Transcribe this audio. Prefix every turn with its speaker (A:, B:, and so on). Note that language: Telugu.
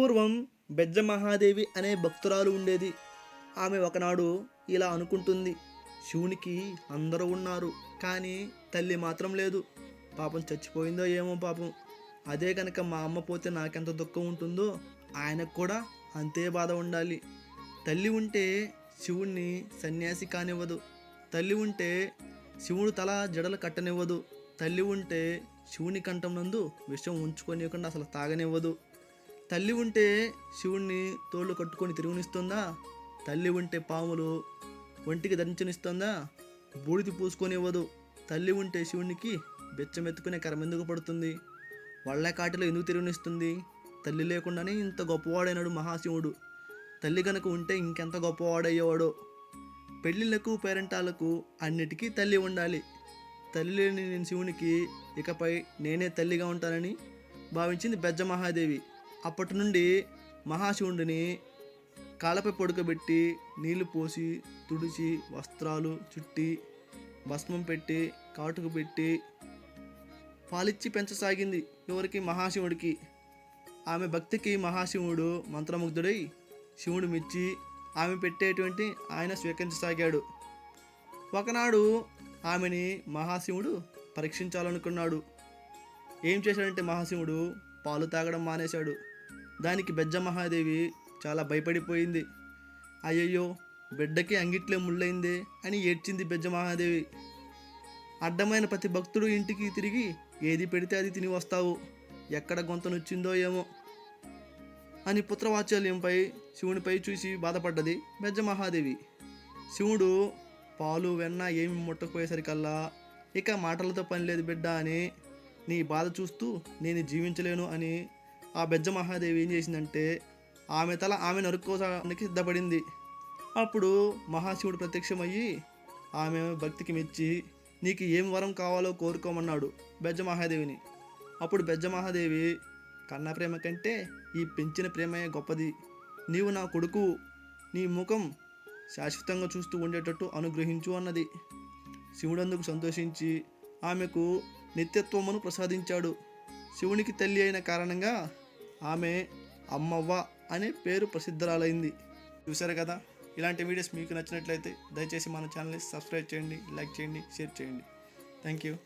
A: పూర్వం బెజ్జ మహాదేవి అనే భక్తురాలు ఉండేది. ఆమె ఒకనాడు ఇలా అనుకుంటుంది శివునికి అందరూ ఉన్నారు కానీ తల్లి మాత్రం లేదు. పాపం చచ్చిపోయిందో ఏమో పాపం. అదే కనుక మా అమ్మ పోతే నాకెంత దుఃఖం ఉంటుందో ఆయనకు కూడా అంతే బాధ ఉండాలి. తల్లి ఉంటే శివుణ్ణి సన్యాసి కానివ్వదు. తల్లి ఉంటే శివుడు తల జడలు కట్టనివ్వదు. తల్లి ఉంటే శివుని కంఠం నందు విషం ఉంచుకొనివ్వకుండా అసలు తాగనివ్వదు. తల్లి ఉంటే శివుణ్ణి తోళ్ళు కట్టుకొని తిరుగునిస్తుందా? తల్లి ఉంటే పాములు ఒంటికి ధరించనిస్తుందా బూడిది పూసుకొనివ్వదు. తల్లి ఉంటే శివునికి బెచ్చమెత్తుకునే కరమెందుకు పడుతుంది? వాళ్ళ కాటిలో ఎందుకు తిరుగునిస్తుంది? తల్లి లేకుండానే ఇంత గొప్పవాడైనాడు మహాశివుడు. తల్లి కనుక ఉంటే ఇంకెంత గొప్పవాడయ్యేవాడో? పెళ్ళిళ్ళకు పేరెంటాలకు అన్నిటికీ తల్లి ఉండాలి. తల్లి లేని నేను శివునికి ఇకపై నేనే తల్లిగా ఉంటానని భావించింది బెజ్జ మహాదేవి అప్పటి నుండి మహాశివుడిని కాళ్ళపై పడుకోబెట్టి నీళ్ళు పోసి తుడిచి వస్త్రాలు చుట్టి భస్మం పెట్టి కాటుకు పెట్టి పాలిచ్చి పెంచసాగింది ఎవరికి? మహాశివుడికి. ఆమె భక్తికి మహాశివుడు మంత్రముగ్ధుడై శివుడు మెచ్చి ఆమె పెట్టేటువంటి ఆయన స్వీకరించసాగాడు. ఒకనాడు ఆమెని మహాశివుడు పరీక్షించాలనుకున్నాడు. ఏం చేశాడంటే మహాశివుడు పాలు తాగడం మానేశాడు. దానికి బెజ్జమహాదేవి చాలా భయపడిపోయింది. అయ్యయ్యో బిడ్డకి అంగిట్లే ముళ్ళైందే అని ఏడ్చింది బెజ్జమహాదేవి అడ్డమైన ప్రతి భక్తుడు ఇంటికి తిరిగి ఏది పెడితే అది తిని వస్తావు. ఎక్కడ గొంత నొచ్చిందో ఏమో అని పుత్రవాత్సల్యంపై శివునిపై చూసి బాధపడ్డది బెజ్జ మహాదేవి. శివుడు పాలు వెన్న ఏమి ముట్టకపోయేసరికల్లా ఇక మాటలతో పని లేదు బిడ్డ అని నీ బాధ చూస్తూ నేను జీవించలేను అని ఆ బెజ్జ మహాదేవి ఏం చేసిందంటే ఆమె తల ఆమె నరుక్కోసానికి సిద్ధపడింది. అప్పుడు మహాశివుడు ప్రత్యక్షమయ్యి ఆమె భక్తికి మెచ్చి నీకు ఏం వరం కావాలో కోరుకోమన్నాడు బెజ్జ మహాదేవిని. అప్పుడు బెజ్జ మహాదేవి కన్న ప్రేమ కంటే ఈ పెంచిన ప్రేమే గొప్పది. నీవు నా కొడుకు నీ ముఖం శాశ్వతంగా చూస్తూ ఉండేటట్టు అనుగ్రహించు అన్నది. శివుడందుకు సంతోషించి ఆమెకు నిత్యత్వమును ప్రసాదించాడు. శివునికి తల్లి అయిన కారణంగా ఆమె అమ్మవ్వ అనే పేరు ప్రసిద్ధరాలైంది. చూసారు కదా? ఇలాంటి వీడియోస్ మీకు నచ్చినట్లయితే దయచేసి మన ఛానల్ని సబ్స్క్రైబ్ చేయండి లైక్ చేయండి షేర్ చేయండి. Thank you.